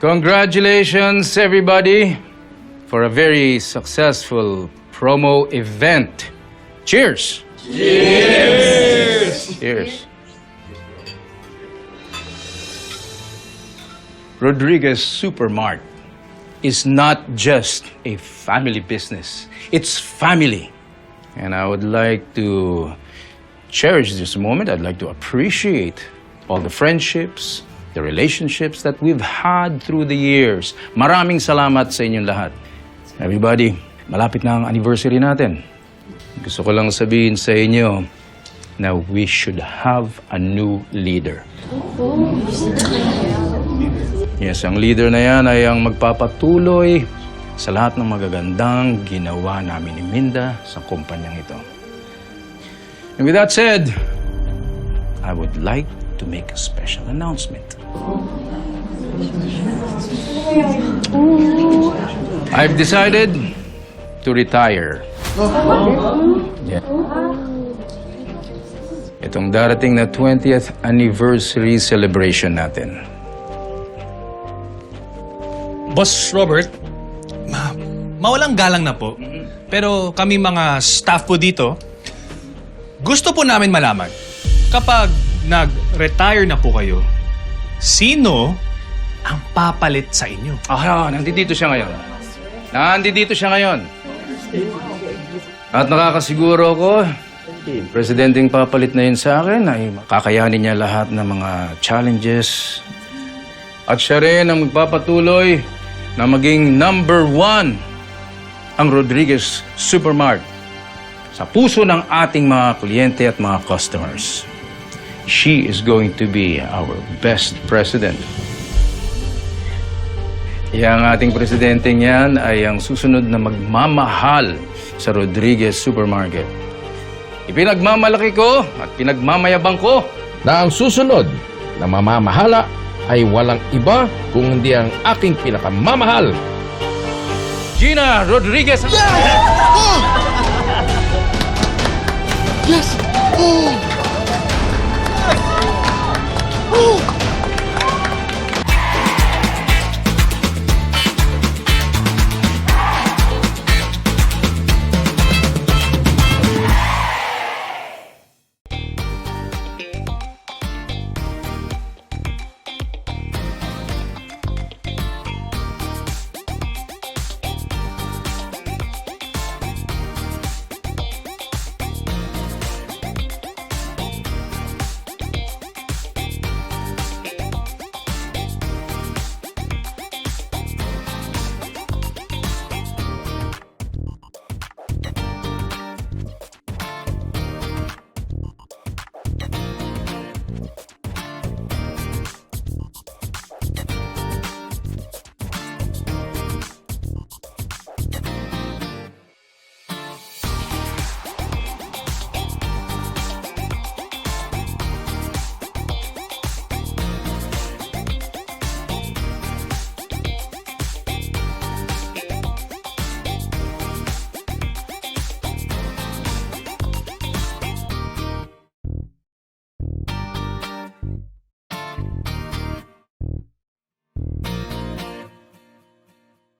Congratulations, everybody, for a very successful promo event. Cheers! Cheers! Cheers. Rodriguez Supermart is not just a family business, it's family. And I would like to cherish this moment. I'd like to appreciate all the friendships, the relationships that we've had through the years. Maraming salamat sa inyong lahat. Everybody, malapit na ang anniversary natin. Gusto ko lang sabihin sa inyo na we should have a new leader. Yes, ang leader na yan ay ang magpapatuloy sa lahat ng magagandang ginawa namin ni Minda sa kumpanyang ito. And with that said, I would like to make a special announcement. I've decided to retire. Yeah. Itong darating na 20th anniversary celebration natin. Boss Robert, ma mawalang galang na po. Pero kami mga staff po dito, gusto po namin malaman, kapag nag-retire na po kayo, sino ang papalit sa inyo? Ah, nandito siya ngayon. Nandito siya ngayon. At nakakasiguro ko, presidenteng papalit na yun sa akin ay kakayanin niya lahat ng mga challenges. At siya rin ang magpapatuloy na maging number one ang Rodriguez Supermart sa puso ng ating mga kliyente at mga customers. She is going to be our best president. Yang ating presidente niyan ay ang susunod na magmamahal sa Rodriguez Supermarket. Ipinagmamalaki ko at pinagmamayabang ko na ang susunod na mamamahala ay walang iba kung hindi ang aking pinakamamahal. Gina Rodriguez. Yes! Oh!